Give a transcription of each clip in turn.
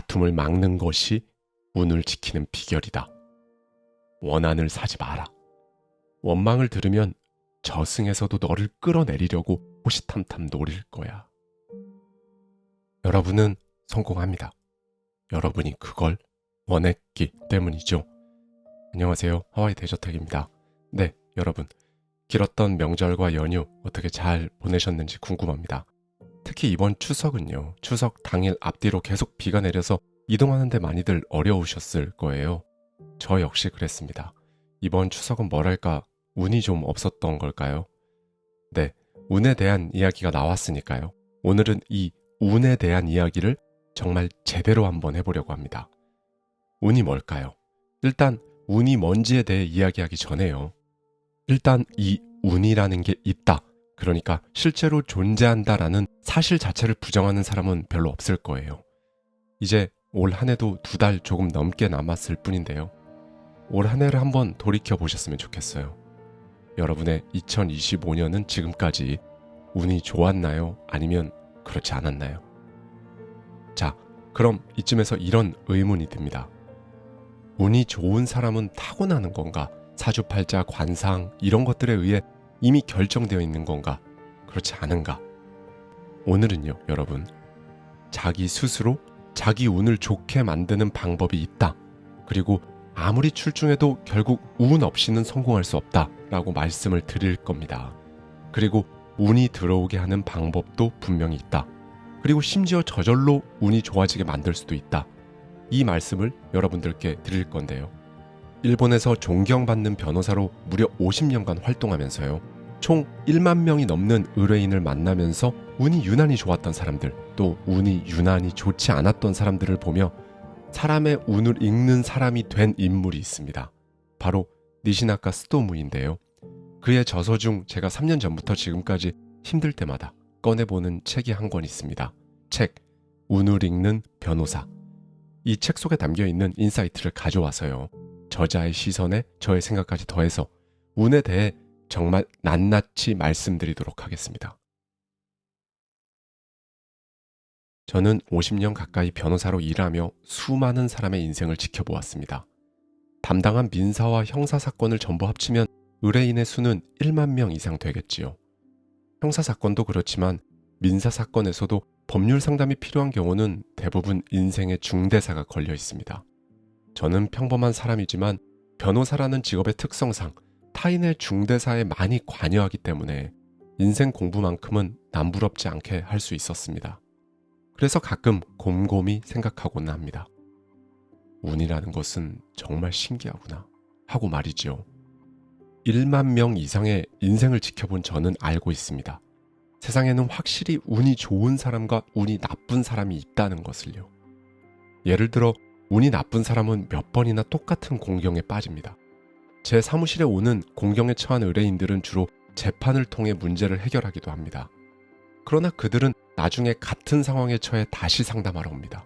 다툼을 막는 것이 운을 지키는 비결이다. 원한을 사지 마라. 원망을 들으면 저승에서도 너를 끌어내리려고 호시탐탐 노릴 거야. 여러분은 성공합니다. 여러분이 그걸 원했기 때문이죠. 안녕하세요. 하와이 대저택입니다. 네, 여러분. 길었던 명절과 연휴 어떻게 잘 보내셨는지 궁금합니다. 특히 이번 추석은요. 추석 당일 앞뒤로 계속 비가 내려서 이동하는데 많이들 어려우셨을 거예요. 저 역시 그랬습니다. 이번 추석은 뭐랄까 운이 좀 없었던 걸까요? 네, 운에 대한 이야기가 나왔으니까요. 오늘은 이 운에 대한 이야기를 정말 제대로 한번 해보려고 합니다. 운이 뭘까요? 일단 운이 뭔지에 대해 이야기하기 전에요. 일단 이 운이라는 게 있다. 그러니까 실제로 존재한다라는 사실 자체를 부정하는 사람은 별로 없을 거예요. 이제 올 한 해도 두 달 조금 넘게 남았을 뿐인데요. 올 한 해를 한번 돌이켜 보셨으면 좋겠어요. 여러분의 2025년은 지금까지 운이 좋았나요? 아니면 그렇지 않았나요? 자, 그럼 이쯤에서 이런 의문이 듭니다. 운이 좋은 사람은 타고나는 건가? 사주팔자, 관상, 이런 것들에 의해 이미 결정되어 있는 건가? 그렇지 않은가? 오늘은요, 여러분. 자기 스스로 자기 운을 좋게 만드는 방법이 있다. 그리고 아무리 출중해도 결국 운 없이는 성공할 수 없다 라고 말씀을 드릴 겁니다. 그리고 운이 들어오게 하는 방법도 분명히 있다. 그리고 심지어 저절로 운이 좋아지게 만들 수도 있다. 이 말씀을 여러분들께 드릴 건데요. 일본에서 존경받는 변호사로 무려 50년간 활동하면서요. 총 1만 명이 넘는 의뢰인을 만나면서 운이 유난히 좋았던 사람들, 또 운이 유난히 좋지 않았던 사람들을 보며 사람의 운을 읽는 사람이 된 인물이 있습니다. 바로 니시나카 스토무인데요. 그의 저서 중 제가 3년 전부터 지금까지 힘들 때마다 꺼내보는 책이 한 권 있습니다. 책, 운을 읽는 변호사. 이 책 속에 담겨 있는 인사이트를 가져와서요. 저자의 시선에 저의 생각까지 더해서 운에 대해 정말 낱낱이 말씀드리도록 하겠습니다. 저는 50년 가까이 변호사로 일하며 수많은 사람의 인생을 지켜보았습니다. 담당한 민사와 형사 사건을 전부 합치면 의뢰인의 수는 1만 명 이상 되겠지요. 형사 사건도 그렇지만 민사 사건에서도 법률 상담이 필요한 경우는 대부분 인생의 중대사가 걸려 있습니다. 저는 평범한 사람이지만 변호사라는 직업의 특성상 타인의 중대사에 많이 관여하기 때문에 인생 공부만큼은 남부럽지 않게 할 수 있었습니다. 그래서 가끔 곰곰이 생각하곤 합니다. 운이라는 것은 정말 신기하구나 하고 말이지요. 1만 명 이상의 인생을 지켜본 저는 알고 있습니다. 세상에는 확실히 운이 좋은 사람과 운이 나쁜 사람이 있다는 것을요. 예를 들어 운이 나쁜 사람은 몇 번이나 똑같은 공경에 빠집니다. 제 사무실에 오는 공경에 처한 의뢰인들은 주로 재판을 통해 문제를 해결하기도 합니다. 그러나 그들은 나중에 같은 상황에 처해 다시 상담하러 옵니다.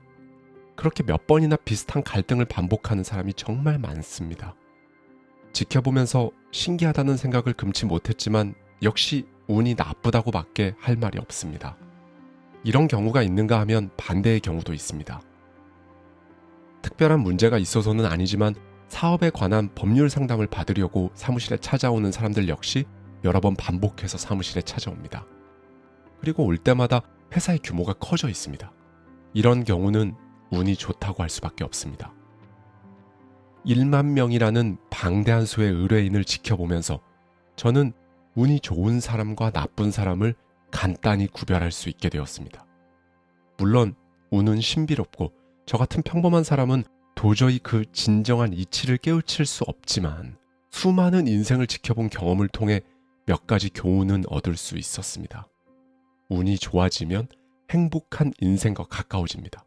그렇게 몇 번이나 비슷한 갈등을 반복하는 사람이 정말 많습니다. 지켜보면서 신기하다는 생각을 금치 못했지만 역시 운이 나쁘다고밖에 할 말이 없습니다. 이런 경우가 있는가 하면 반대의 경우도 있습니다. 특별한 문제가 있어서는 아니지만 사업에 관한 법률 상담을 받으려고 사무실에 찾아오는 사람들 역시 여러 번 반복해서 사무실에 찾아옵니다. 그리고 올 때마다 회사의 규모가 커져 있습니다. 이런 경우는 운이 좋다고 할 수밖에 없습니다. 1만 명이라는 방대한 수의 의뢰인을 지켜보면서 저는 운이 좋은 사람과 나쁜 사람을 간단히 구별할 수 있게 되었습니다. 물론 운은 신비롭고 저 같은 평범한 사람은 도저히 그 진정한 이치를 깨우칠 수 없지만 수많은 인생을 지켜본 경험을 통해 몇 가지 교훈은 얻을 수 있었습니다. 운이 좋아지면 행복한 인생과 가까워집니다.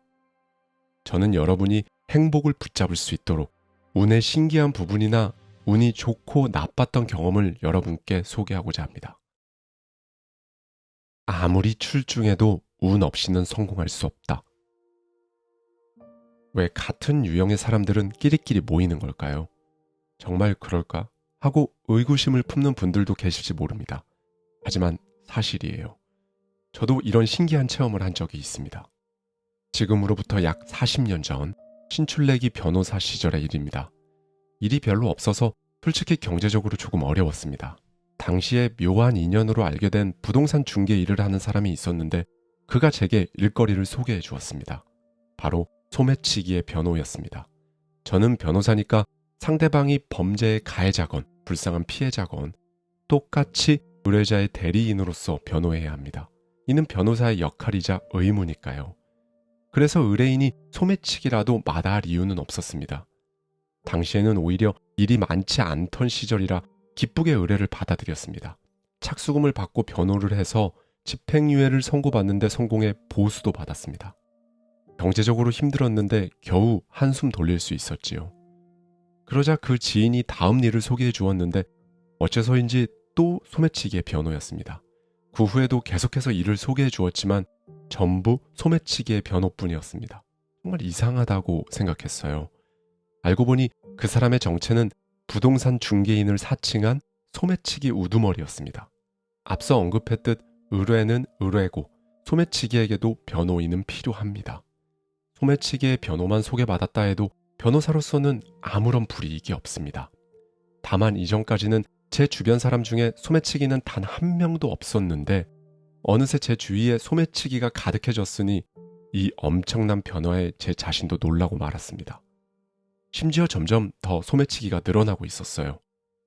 저는 여러분이 행복을 붙잡을 수 있도록 운의 신기한 부분이나 운이 좋고 나빴던 경험을 여러분께 소개하고자 합니다. 아무리 출중해도 운 없이는 성공할 수 없다. 왜 같은 유형의 사람들은 끼리끼리 모이는 걸까요? 정말 그럴까? 하고 의구심을 품는 분들도 계실지 모릅니다. 하지만 사실이에요. 저도 이런 신기한 체험을 한 적이 있습니다. 지금으로부터 약 40년 전 신출내기 변호사 시절의 일입니다. 일이 별로 없어서 솔직히 경제적으로 조금 어려웠습니다. 당시에 묘한 인연으로 알게 된 부동산 중개 일을 하는 사람이 있었는데 그가 제게 일거리를 소개해 주었습니다. 바로 소매치기의 변호였습니다. 저는 변호사니까 상대방이 범죄의 가해자건 불쌍한 피해자건 똑같이 의뢰자의 대리인으로서 변호해야 합니다. 이는 변호사의 역할이자 의무니까요. 그래서 의뢰인이 소매치기라도 마다할 이유는 없었습니다. 당시에는 오히려 일이 많지 않던 시절이라 기쁘게 의뢰를 받아들였습니다. 착수금을 받고 변호를 해서 집행유예를 선고받는데 성공해 보수도 받았습니다. 경제적으로 힘들었는데 겨우 한숨 돌릴 수 있었지요. 그러자 그 지인이 다음 일을 소개해 주었는데 어째서인지 또 소매치기의 변호였습니다. 그 후에도 계속해서 일을 소개해 주었지만 전부 소매치기의 변호뿐이었습니다. 정말 이상하다고 생각했어요. 알고 보니 그 사람의 정체는 부동산 중개인을 사칭한 소매치기 우두머리였습니다. 앞서 언급했듯 의뢰는 의뢰고 소매치기에게도 변호인은 필요합니다. 소매치기의 변호만 소개받았다 해도 변호사로서는 아무런 불이익이 없습니다. 다만 이전까지는 제 주변 사람 중에 소매치기는 단 한 명도 없었는데 어느새 제 주위에 소매치기가 가득해졌으니 이 엄청난 변화에 제 자신도 놀라고 말았습니다. 심지어 점점 더 소매치기가 늘어나고 있었어요.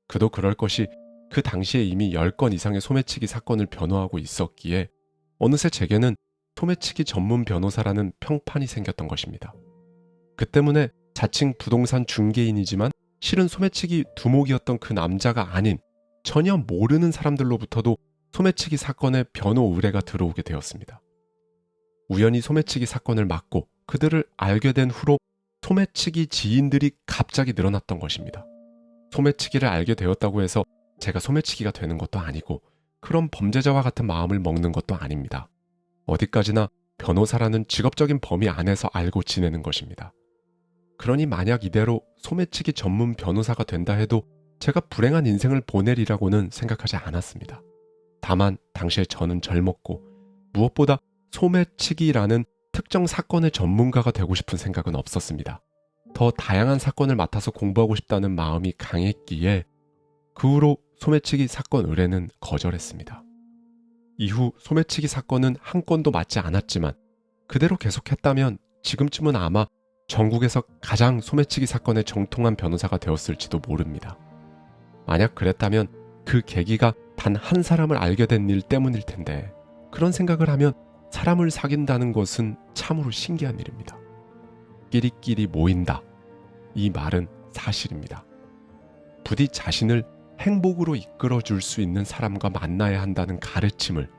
그도 그럴 것이 그 당시에 이미 10건 이상의 소매치기 사건을 변호하고 있었기에 어느새 제게는 소매치기 전문 변호사라는 평판이 생겼던 것입니다. 그 때문에 자칭 부동산 중개인이지만 실은 소매치기 두목이었던 그 남자가 아닌 전혀 모르는 사람들로부터도 소매치기 사건의 변호 의뢰가 들어오게 되었습니다. 우연히 소매치기 사건을 막고 그들을 알게 된 후로 소매치기 지인들이 갑자기 늘어났던 것입니다. 소매치기를 알게 되었다고 해서 제가 소매치기가 되는 것도 아니고 그런 범죄자와 같은 마음을 먹는 것도 아닙니다. 어디까지나 변호사라는 직업적인 범위 안에서 알고 지내는 것입니다. 그러니 만약 이대로 소매치기 전문 변호사가 된다 해도 제가 불행한 인생을 보내리라고는 생각하지 않았습니다. 다만 당시에 저는 젊었고 무엇보다 소매치기라는 특정 사건의 전문가가 되고 싶은 생각은 없었습니다. 더 다양한 사건을 맡아서 공부하고 싶다는 마음이 강했기에 그 후로 소매치기 사건 의뢰는 거절했습니다. 이후 소매치기 사건은 한 건도 맞지 않았지만 그대로 계속했다면 지금쯤은 아마 전국에서 가장 소매치기 사건의 정통한 변호사가 되었을지도 모릅니다. 만약 그랬다면 그 계기가 단 한 사람을 알게 된 일 때문일 텐데 그런 생각을 하면 사람을 사귄다는 것은 참으로 신기한 일입니다. 끼리끼리 모인다. 이 말은 사실입니다. 부디 자신을 행복으로 이끌어 줄 수 있는 사람과 만나야 한다는 가르침을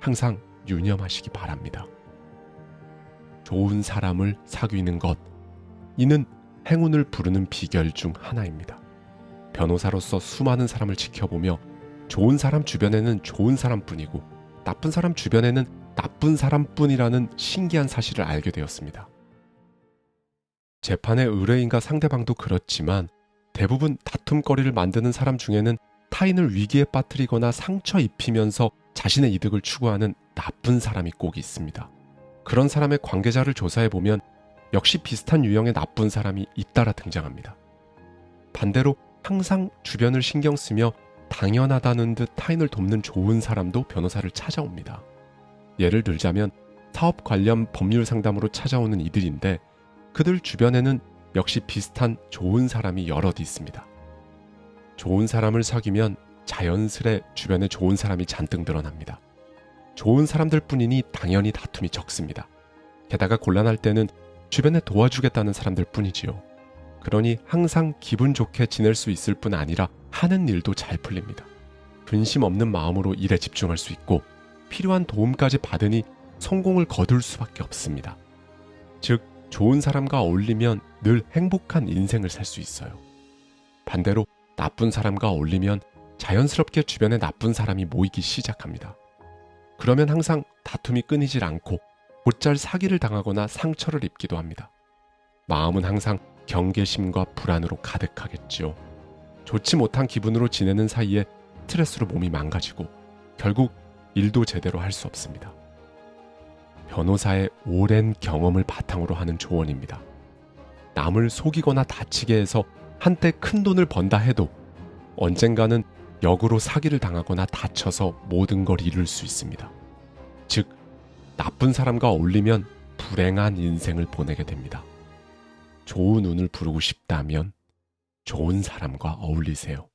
항상 유념하시기 바랍니다. 좋은 사람을 사귀는 것. 이는 행운을 부르는 비결 중 하나입니다. 변호사로서 수많은 사람을 지켜보며 좋은 사람 주변에는 좋은 사람뿐이고 나쁜 사람 주변에는 나쁜 사람뿐이라는 신기한 사실을 알게 되었습니다. 재판의 의뢰인과 상대방도 그렇지만 대부분 다툼거리를 만드는 사람 중에는 타인을 위기에 빠뜨리거나 상처 입히면서 자신의 이득을 추구하는 나쁜 사람이 꼭 있습니다. 그런 사람의 관계자를 조사해 보면 역시 비슷한 유형의 나쁜 사람이 잇따라 등장합니다. 반대로 항상 주변을 신경 쓰며 당연하다는 듯 타인을 돕는 좋은 사람도 변호사를 찾아옵니다. 예를 들자면 사업 관련 법률 상담으로 찾아오는 이들인데 그들 주변에는 역시 비슷한 좋은 사람이 여럿 있습니다. 좋은 사람을 사귀면 자연스레 주변에 좋은 사람이 잔뜩 늘어납니다. 좋은 사람들 뿐이니 당연히 다툼이 적습니다. 게다가 곤란할 때는 주변에 도와주겠다는 사람들 뿐이지요. 그러니 항상 기분 좋게 지낼 수 있을 뿐 아니라 하는 일도 잘 풀립니다. 근심 없는 마음으로 일에 집중할 수 있고 필요한 도움까지 받으니 성공을 거둘 수밖에 없습니다. 즉, 좋은 사람과 어울리면 늘 행복한 인생을 살 수 있어요. 반대로 나쁜 사람과 어울리면 자연스럽게 주변에 나쁜 사람이 모이기 시작합니다. 그러면 항상 다툼이 끊이질 않고 곧잘 사기를 당하거나 상처를 입기도 합니다. 마음은 항상 경계심과 불안으로 가득하겠지요. 좋지 못한 기분으로 지내는 사이에 스트레스로 몸이 망가지고 결국 일도 제대로 할 수 없습니다. 변호사의 오랜 경험을 바탕으로 하는 조언입니다. 남을 속이거나 다치게 해서 한때 큰 돈을 번다 해도 언젠가는 역으로 사기를 당하거나 다쳐서 모든 걸 잃을 수 있습니다. 즉, 나쁜 사람과 어울리면 불행한 인생을 보내게 됩니다. 좋은 운을 부르고 싶다면 좋은 사람과 어울리세요.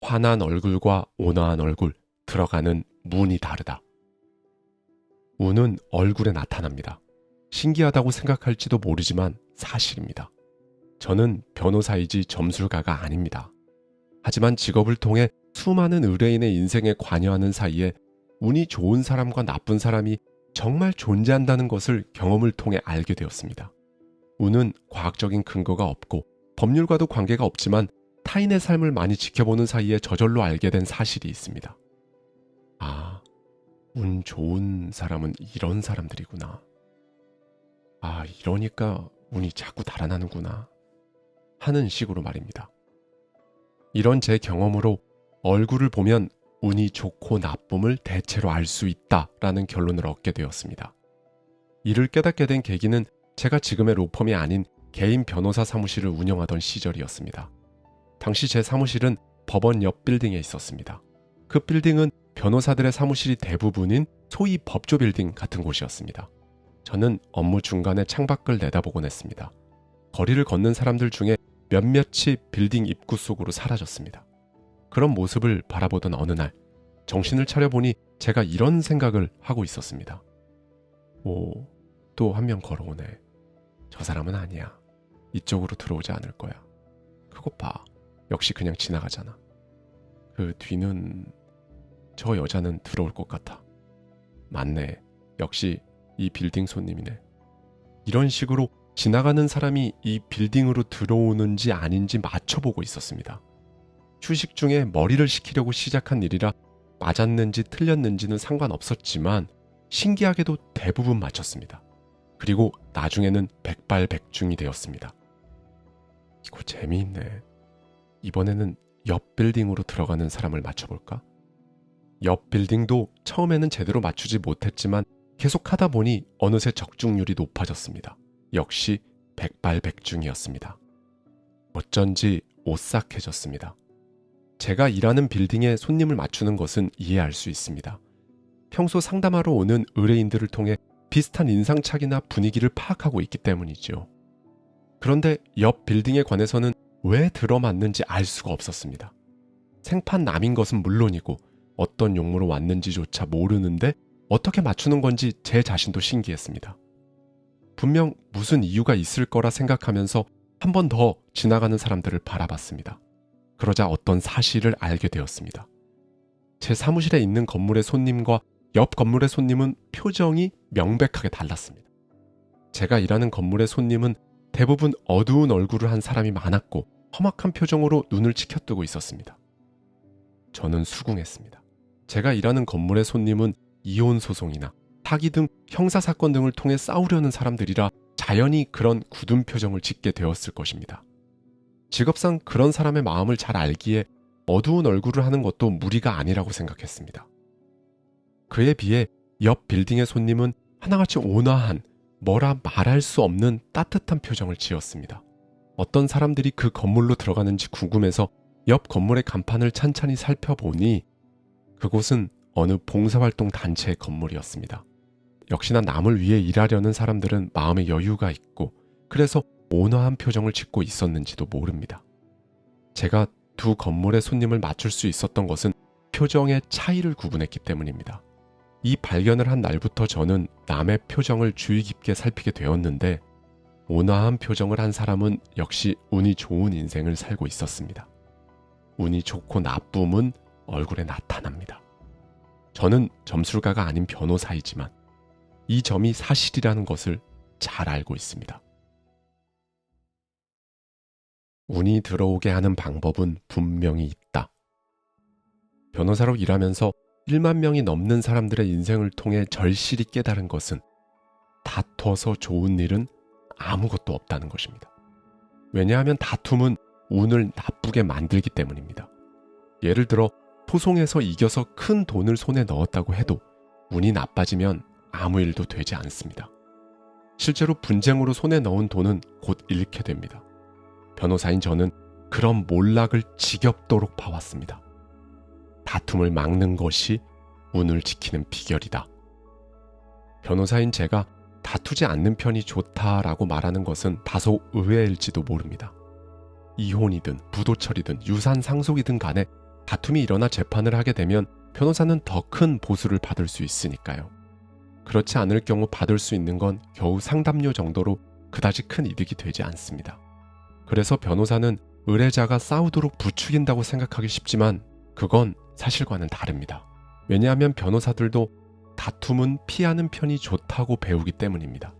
환한 얼굴과 온화한 얼굴, 들어가는 문이 다르다. 운은 얼굴에 나타납니다. 신기하다고 생각할지도 모르지만 사실입니다. 저는 변호사이지 점술가가 아닙니다. 하지만 직업을 통해 수많은 의뢰인의 인생에 관여하는 사이에 운이 좋은 사람과 나쁜 사람이 정말 존재한다는 것을 경험을 통해 알게 되었습니다. 운은 과학적인 근거가 없고 법률과도 관계가 없지만 타인의 삶을 많이 지켜보는 사이에 저절로 알게 된 사실이 있습니다. 아, 운 좋은 사람은 이런 사람들이구나. 아, 이러니까 운이 자꾸 달아나는구나. 하는 식으로 말입니다. 이런 제 경험으로 얼굴을 보면 운이 좋고 나쁨을 대체로 알 수 있다라는 결론을 얻게 되었습니다. 이를 깨닫게 된 계기는 제가 지금의 로펌이 아닌 개인 변호사 사무실을 운영하던 시절이었습니다. 당시 제 사무실은 법원 옆 빌딩에 있었습니다. 그 빌딩은 변호사들의 사무실이 대부분인 소위 법조 빌딩 같은 곳이었습니다. 저는 업무 중간에 창밖을 내다보곤 했습니다. 거리를 걷는 사람들 중에 몇몇이 빌딩 입구 속으로 사라졌습니다. 그런 모습을 바라보던 어느 날 정신을 차려보니 제가 이런 생각을 하고 있었습니다. 오, 또 한 명 걸어오네. 저 사람은 아니야. 이쪽으로 들어오지 않을 거야. 그것 봐. 역시 그냥 지나가잖아. 그 뒤는 저 여자는 들어올 것 같아. 맞네. 역시 이 빌딩 손님이네. 이런 식으로 지나가는 사람이 이 빌딩으로 들어오는지 아닌지 맞춰보고 있었습니다. 휴식 중에 머리를 식히려고 시작한 일이라 맞았는지 틀렸는지는 상관없었지만 신기하게도 대부분 맞췄습니다. 그리고 나중에는 백발백중이 되었습니다. 이거 재미있네. 이번에는 옆 빌딩으로 들어가는 사람을 맞춰볼까? 옆 빌딩도 처음에는 제대로 맞추지 못했지만 계속 하다 보니 어느새 적중률이 높아졌습니다. 역시 백발백중이었습니다. 어쩐지 오싹해졌습니다. 제가 일하는 빌딩에 손님을 맞추는 것은 이해할 수 있습니다. 평소 상담하러 오는 의뢰인들을 통해 비슷한 인상착이나 분위기를 파악하고 있기 때문이죠. 그런데 옆 빌딩에 관해서는 왜 들어맞는지 알 수가 없었습니다. 생판 남인 것은 물론이고 어떤 용무로 왔는지조차 모르는데 어떻게 맞추는 건지 제 자신도 신기했습니다. 분명 무슨 이유가 있을 거라 생각하면서 한 번 더 지나가는 사람들을 바라봤습니다. 그러자 어떤 사실을 알게 되었습니다. 제 사무실에 있는 건물의 손님과 옆 건물의 손님은 표정이 명백하게 달랐습니다. 제가 일하는 건물의 손님은 대부분 어두운 얼굴을 한 사람이 많았고 험악한 표정으로 눈을 치켜뜨고 있었습니다. 저는 수긍했습니다. 제가 일하는 건물의 손님은 이혼 소송이나 사기 등 형사 사건 등을 통해 싸우려는 사람들이라 자연히 그런 굳은 표정을 짓게 되었을 것입니다. 직업상 그런 사람의 마음을 잘 알기에 어두운 얼굴을 하는 것도 무리가 아니라고 생각했습니다. 그에 비해 옆 빌딩의 손님은 하나같이 온화한 뭐라 말할 수 없는 따뜻한 표정을 지었습니다. 어떤 사람들이 그 건물로 들어가는지 궁금해서 옆 건물의 간판을 찬찬히 살펴보니 그곳은 어느 봉사활동 단체의 건물이었습니다. 역시나 남을 위해 일하려는 사람들은 마음의 여유가 있고 그래서 온화한 표정을 짓고 있었는지도 모릅니다. 제가 두 건물의 손님을 맞출 수 있었던 것은 표정의 차이를 구분했기 때문입니다. 이 발견을 한 날부터 저는 남의 표정을 주의 깊게 살피게 되었는데 온화한 표정을 한 사람은 역시 운이 좋은 인생을 살고 있었습니다. 운이 좋고 나쁨은 얼굴에 나타납니다. 저는 점술가가 아닌 변호사이지만 이 점이 사실이라는 것을 잘 알고 있습니다. 운이 들어오게 하는 방법은 분명히 있다. 변호사로 일하면서 1만 명이 넘는 사람들의 인생을 통해 절실히 깨달은 것은 다퉈서 좋은 일은 아무것도 없다는 것입니다. 왜냐하면 다툼은 운을 나쁘게 만들기 때문입니다. 예를 들어 소송에서 이겨서 큰 돈을 손에 넣었다고 해도 운이 나빠지면 아무 일도 되지 않습니다. 실제로 분쟁으로 손에 넣은 돈은 곧 잃게 됩니다. 변호사인 저는 그런 몰락을 지겹도록 봐왔습니다. 다툼을 막는 것이 운을 지키는 비결이다. 변호사인 제가 다투지 않는 편이 좋다라고 말하는 것은 다소 의외일지도 모릅니다. 이혼이든 부도처리든 유산 상속이든 간에 다툼이 일어나 재판을 하게 되면 변호사는 더 큰 보수를 받을 수 있으니까요. 그렇지 않을 경우 받을 수 있는 건 겨우 상담료 정도로 그다지 큰 이득이 되지 않습니다. 그래서 변호사는 의뢰자가 싸우도록 부추긴다고 생각하기 쉽지만 그건 사실과는 다릅니다. 왜냐하면 변호사들도 다툼은 피하는 편이 좋다고 배우기 때문입니다.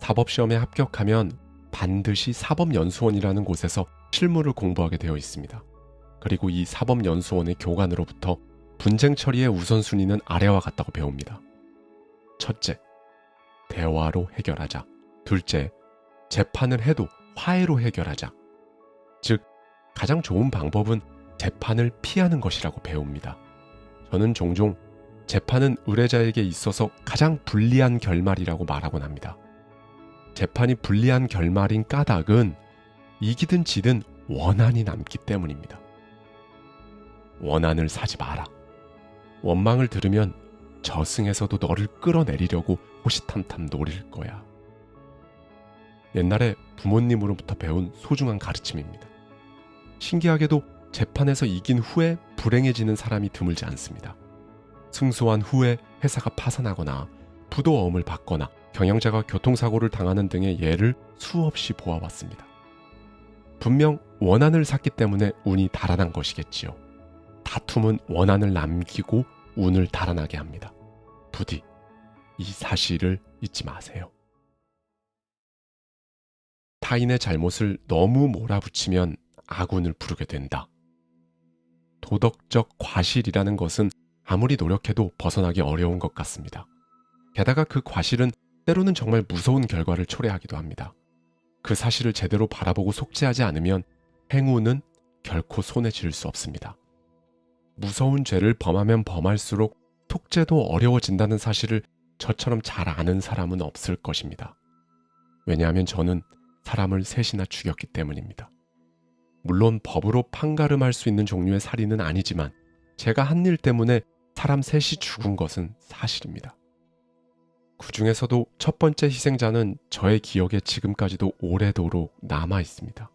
사법시험에 합격하면 반드시 사법연수원이라는 곳에서 실무를 공부하게 되어 있습니다. 그리고 이 사법연수원의 교관으로부터 분쟁 처리의 우선순위는 아래와 같다고 배웁니다. 첫째, 대화로 해결하자. 둘째, 재판을 해도 화해로 해결하자. 즉, 가장 좋은 방법은 재판을 피하는 것이라고 배웁니다. 저는 종종 재판은 의뢰자에게 있어서 가장 불리한 결말이라고 말하곤 합니다. 재판이 불리한 결말인 까닭은 이기든 지든 원한이 남기 때문입니다. 원한을 사지 마라. 원망을 들으면 저승에서도 너를 끌어내리려고 호시탐탐 노릴 거야. 옛날에 부모님으로부터 배운 소중한 가르침입니다. 신기하게도 재판에서 이긴 후에 불행해지는 사람이 드물지 않습니다. 승소한 후에 회사가 파산하거나 부도어음을 받거나 경영자가 교통사고를 당하는 등의 예를 수없이 보아왔습니다. 분명 원한을 샀기 때문에 운이 달아난 것이겠지요. 다툼은 원한을 남기고 운을 달아나게 합니다. 부디 이 사실을 잊지 마세요. 타인의 잘못을 너무 몰아붙이면 아군을 부르게 된다. 도덕적 과실이라는 것은 아무리 노력해도 벗어나기 어려운 것 같습니다. 게다가 그 과실은 때로는 정말 무서운 결과를 초래하기도 합니다. 그 사실을 제대로 바라보고 속죄하지 않으면 행운은 결코 손에 쥘 수 없습니다. 무서운 죄를 범하면 범할수록 속죄도 어려워진다는 사실을 저처럼 잘 아는 사람은 없을 것입니다. 왜냐하면 저는 사람을 셋이나 죽였기 때문입니다. 물론 법으로 판가름할 수 있는 종류의 살인은 아니지만 제가 한 일 때문에 사람 셋이 죽은 것은 사실입니다. 그 중에서도 첫 번째 희생자는 저의 기억에 지금까지도 오래도록 남아 있습니다.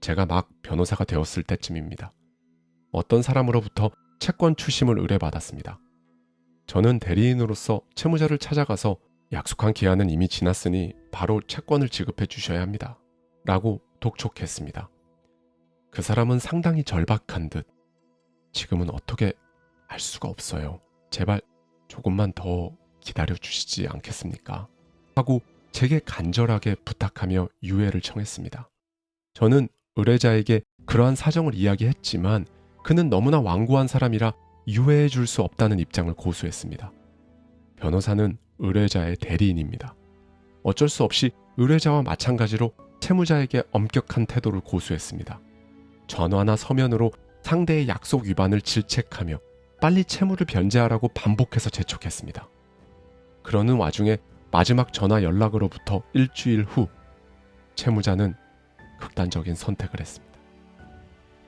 제가 막 변호사가 되었을 때쯤입니다. 어떤 사람으로부터 채권 추심을 의뢰받았습니다. 저는 대리인으로서 채무자를 찾아가서 약속한 기한은 이미 지났으니 바로 채권을 지급해 주셔야 합니다. 라고 독촉했습니다. 그 사람은 상당히 절박한 듯 지금은 어떻게 할 수가 없어요. 제발 조금만 더 기다려 주시지 않겠습니까? 하고 제게 간절하게 부탁하며 유예를 청했습니다. 저는 의뢰자에게 그러한 사정을 이야기했지만 그는 너무나 완고한 사람이라 유예해 줄 수 없다는 입장을 고수했습니다. 변호사는 의뢰자의 대리인입니다. 어쩔 수 없이 의뢰자와 마찬가지로 채무자에게 엄격한 태도를 고수했습니다. 전화나 서면으로 상대의 약속 위반을 질책하며 빨리 채무를 변제하라고 반복해서 재촉했습니다. 그러는 와중에 마지막 전화 연락으로부터 일주일 후 채무자는 극단적인 선택을 했습니다.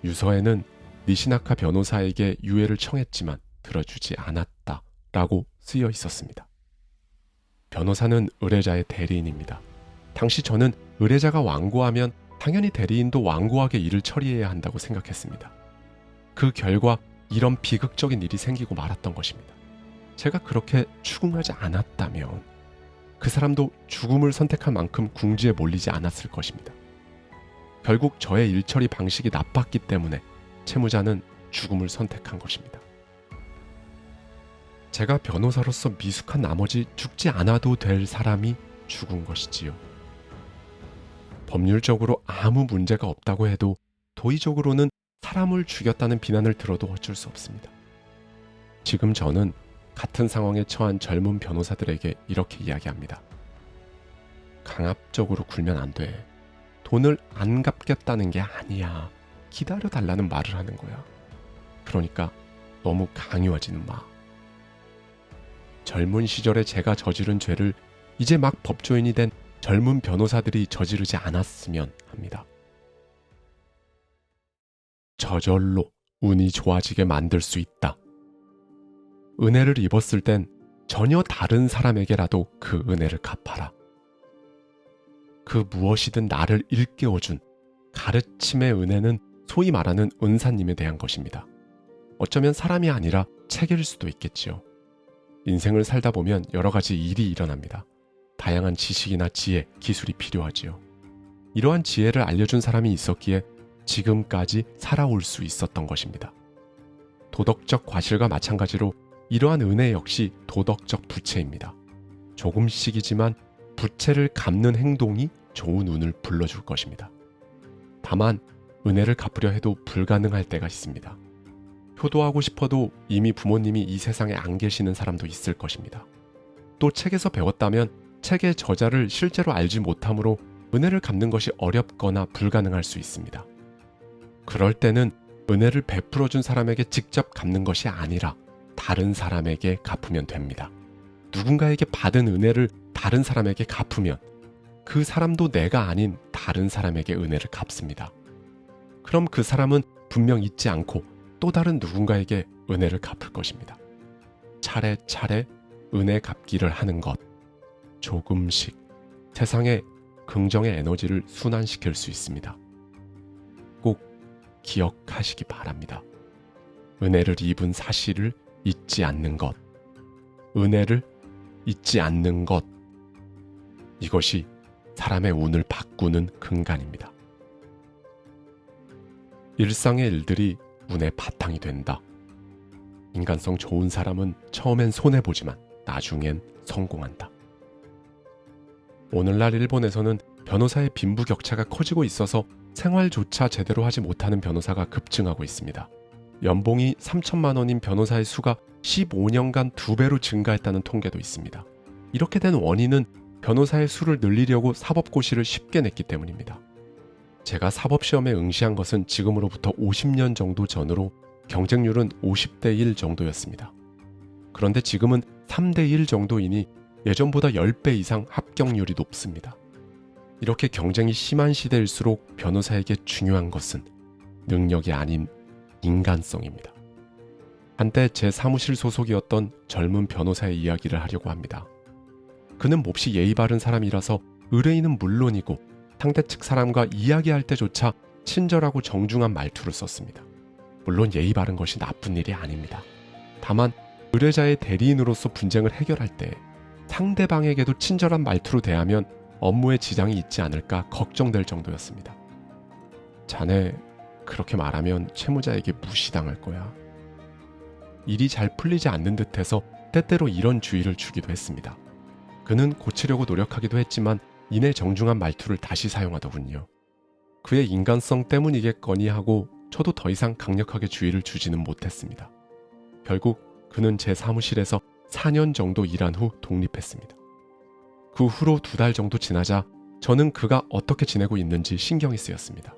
유서에는 니시나카 변호사에게 유해를 청했지만 들어주지 않았다라고 쓰여 있었습니다. 변호사는 의뢰자의 대리인입니다. 당시 저는 의뢰자가 완고하면 당연히 대리인도 완고하게 일을 처리해야 한다고 생각했습니다. 그 결과 이런 비극적인 일이 생기고 말았던 것입니다. 제가 그렇게 추궁하지 않았다면 그 사람도 죽음을 선택한 만큼 궁지에 몰리지 않았을 것입니다. 결국 저의 일처리 방식이 나빴기 때문에 채무자는 죽음을 선택한 것입니다. 제가 변호사로서 미숙한 나머지 죽지 않아도 될 사람이 죽은 것이지요. 법률적으로 아무 문제가 없다고 해도 도의적으로는 사람을 죽였다는 비난을 들어도 어쩔 수 없습니다. 지금 저는 같은 상황에 처한 젊은 변호사들에게 이렇게 이야기합니다. 강압적으로 굴면 안 돼. 돈을 안 갚겠다는 게 아니야. 기다려 달라는 말을 하는 거야. 그러니까 너무 강요하지는 마. 젊은 시절에 제가 저지른 죄를 이제 막 법조인이 된 젊은 변호사들이 저지르지 않았으면 합니다. 저절로 운이 좋아지게 만들 수 있다. 은혜를 입었을 땐 전혀 다른 사람에게라도 그 은혜를 갚아라. 그 무엇이든 나를 일깨워준 가르침의 은혜는 소위 말하는 은사님에 대한 것입니다. 어쩌면 사람이 아니라 책일 수도 있겠지요. 인생을 살다 보면 여러 가지 일이 일어납니다. 다양한 지식이나 지혜, 기술이 필요하지요. 이러한 지혜를 알려준 사람이 있었기에 지금까지 살아올 수 있었던 것입니다. 도덕적 과실과 마찬가지로 이러한 은혜 역시 도덕적 부채입니다. 조금씩이지만 부채를 갚는 행동이 좋은 운을 불러줄 것입니다. 다만 은혜를 갚으려 해도 불가능할 때가 있습니다. 효도하고 싶어도 이미 부모님이 이 세상에 안 계시는 사람도 있을 것입니다. 또 책에서 배웠다면 책의 저자를 실제로 알지 못하므로 은혜를 갚는 것이 어렵거나 불가능할 수 있습니다. 그럴 때는 은혜를 베풀어 준 사람에게 직접 갚는 것이 아니라 다른 사람에게 갚으면 됩니다. 누군가에게 받은 은혜를 다른 사람에게 갚으면 그 사람도 내가 아닌 다른 사람에게 은혜를 갚습니다. 그럼 그 사람은 분명 잊지 않고 또 다른 누군가에게 은혜를 갚을 것입니다. 차례차례 은혜 갚기를 하는 것. 조금씩 세상에 긍정의 에너지를 순환시킬 수 있습니다. 꼭 기억하시기 바랍니다. 은혜를 입은 사실을 잊지 않는 것. 은혜를 잊지 않는 것. 이것이 사람의 운을 바꾸는 근간입니다. 일상의 일들이 운의 바탕이 된다. 인간성 좋은 사람은 처음엔 손해보지만 나중엔 성공한다. 오늘날 일본에서는 변호사의 빈부격차가 커지고 있어서 생활조차 제대로 하지 못하는 변호사가 급증하고 있습니다. 연봉이 3천만 원인 변호사의 수가 15년간 두 배로 증가했다는 통계도 있습니다. 이렇게 된 원인은 변호사의 수를 늘리려고 사법고시를 쉽게 냈기 때문입니다. 제가 사법시험에 응시한 것은 지금으로부터 50년 정도 전으로 경쟁률은 50대 1 정도였습니다. 그런데 지금은 3대 1 정도이니 예전보다 10배 이상 합격률이 높습니다. 이렇게 경쟁이 심한 시대일수록 변호사에게 중요한 것은 능력이 아닌 인간성입니다. 한때 제 사무실 소속이었던 젊은 변호사의 이야기를 하려고 합니다. 그는 몹시 예의 바른 사람이라서 의뢰인은 물론이고 상대 측 사람과 이야기할 때조차 친절하고 정중한 말투를 썼습니다. 물론 예의 바른 것이 나쁜 일이 아닙니다. 다만 의뢰자의 대리인으로서 분쟁을 해결할 때 상대방에게도 친절한 말투로 대하면 업무에 지장이 있지 않을까 걱정될 정도였습니다. 자네 그렇게 말하면 채무자에게 무시당할 거야. 일이 잘 풀리지 않는 듯해서 때때로 이런 주의를 주기도 했습니다. 그는 고치려고 노력하기도 했지만 이내 정중한 말투를 다시 사용하더군요. 그의 인간성 때문이겠거니 하고 저도 더 이상 강력하게 주의를 주지는 못했습니다. 결국 그는 제 사무실에서 4년 정도 일한 후 독립했습니다. 그 후로 두 달 정도 지나자 저는 그가 어떻게 지내고 있는지 신경이 쓰였습니다.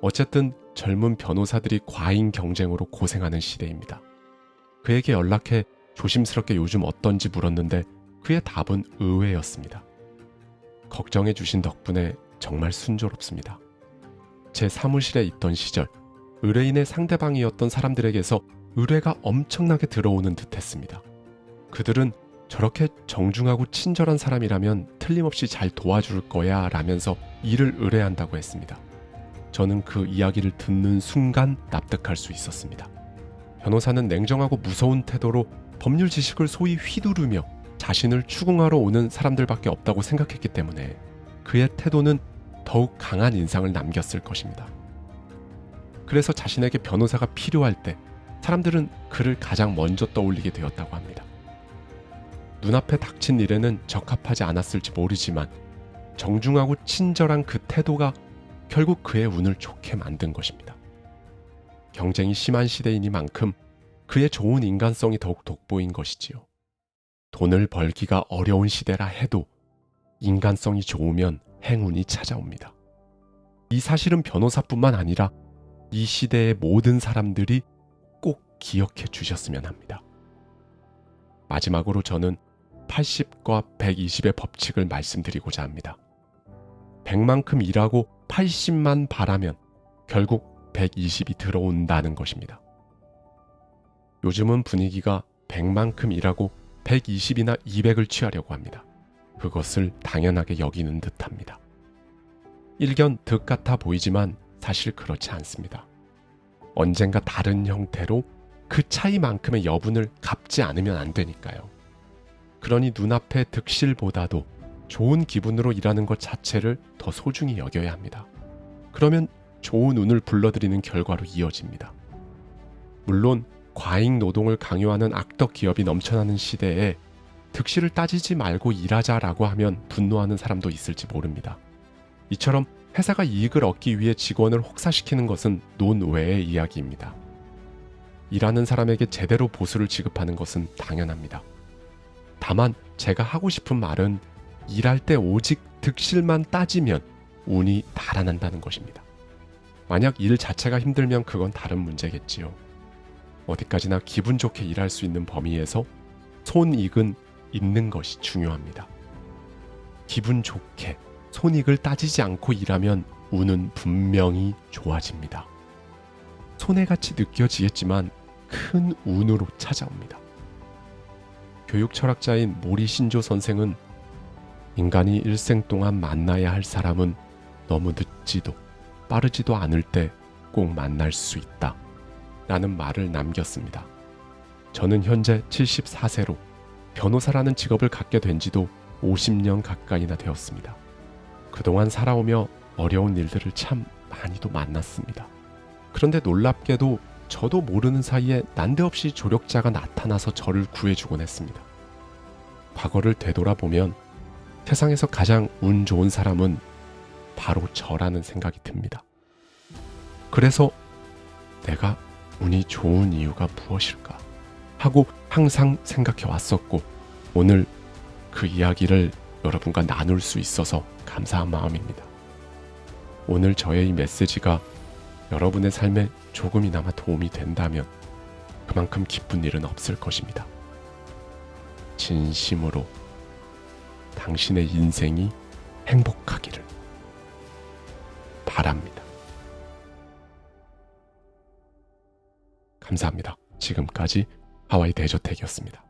어쨌든 젊은 변호사들이 과잉 경쟁으로 고생하는 시대입니다. 그에게 연락해 조심스럽게 요즘 어떤지 물었는데 그의 답은 의외였습니다. 걱정해 주신 덕분에 정말 순조롭습니다. 제 사무실에 있던 시절 의뢰인의 상대방이었던 사람들에게서 의뢰가 엄청나게 들어오는 듯 했습니다. 그들은 저렇게 정중하고 친절한 사람이라면 틀림없이 잘 도와줄 거야 라면서 일을 의뢰한다고 했습니다. 저는 그 이야기를 듣는 순간 납득할 수 있었습니다. 변호사는 냉정하고 무서운 태도로 법률 지식을 소위 휘두르며 자신을 추궁하러 오는 사람들밖에 없다고 생각했기 때문에 그의 태도는 더욱 강한 인상을 남겼을 것입니다. 그래서 자신에게 변호사가 필요할 때 사람들은 그를 가장 먼저 떠올리게 되었다고 합니다. 눈앞에 닥친 일에는 적합하지 않았을지 모르지만 정중하고 친절한 그 태도가 결국 그의 운을 좋게 만든 것입니다. 경쟁이 심한 시대이니만큼 그의 좋은 인간성이 더욱 돋보인 것이지요. 돈을 벌기가 어려운 시대라 해도 인간성이 좋으면 행운이 찾아옵니다. 이 사실은 변호사뿐만 아니라 이 시대의 모든 사람들이 꼭 기억해 주셨으면 합니다. 마지막으로 저는 80과 120의 법칙을 말씀드리고자 합니다. 100만큼 일하고 80만 바라면 결국 120이 들어온다는 것입니다. 요즘은 분위기가 100만큼 일하고 120이나 200을 취하려고 합니다. 그것을 당연하게 여기는 듯 합니다. 일견 득 같아 보이지만 사실 그렇지 않습니다. 언젠가 다른 형태로 그 차이만큼의 여분을 갚지 않으면 안 되니까요. 그러니 눈앞의 득실보다도 좋은 기분으로 일하는 것 자체를 더 소중히 여겨야 합니다. 그러면 좋은 운을 불러들이는 결과로 이어집니다. 물론 과잉 노동을 강요하는 악덕 기업이 넘쳐나는 시대에 득실을 따지지 말고 일하자라고 하면 분노하는 사람도 있을지 모릅니다. 이처럼 회사가 이익을 얻기 위해 직원을 혹사시키는 것은 논외의 이야기입니다. 일하는 사람에게 제대로 보수를 지급하는 것은 당연합니다. 다만 제가 하고 싶은 말은 일할 때 오직 득실만 따지면 운이 달아난다는 것입니다. 만약 일 자체가 힘들면 그건 다른 문제겠지요. 어디까지나 기분 좋게 일할 수 있는 범위에서 손익은 있는 것이 중요합니다. 기분 좋게 손익을 따지지 않고 일하면 운은 분명히 좋아집니다. 손해같이 느껴지겠지만 큰 운으로 찾아옵니다. 교육 철학자인 모리 신조 선생은 인간이 일생 동안 만나야 할 사람은 너무 늦지도 빠르지도 않을 때 꼭 만날 수 있다. 라는 말을 남겼습니다. 저는 현재 74세로 변호사라는 직업을 갖게 된 지도 50년 가까이나 되었습니다. 그동안 살아오며 어려운 일들을 참 많이도 만났습니다. 그런데 놀랍게도 저도 모르는 사이에 난데없이 조력자가 나타나서 저를 구해주곤 했습니다. 과거를 되돌아보면 세상에서 가장 운 좋은 사람은 바로 저라는 생각이 듭니다. 그래서 내가 운이 좋은 이유가 무엇일까 하고 항상 생각해 왔었고 오늘 그 이야기를 여러분과 나눌 수 있어서 감사한 마음입니다. 오늘 저의 이 메시지가 여러분의 삶에 조금이나마 도움이 된다면 그만큼 기쁜 일은 없을 것입니다. 진심으로 당신의 인생이 행복하기를 바랍니다. 감사합니다. 지금까지 하와이 대저택이었습니다.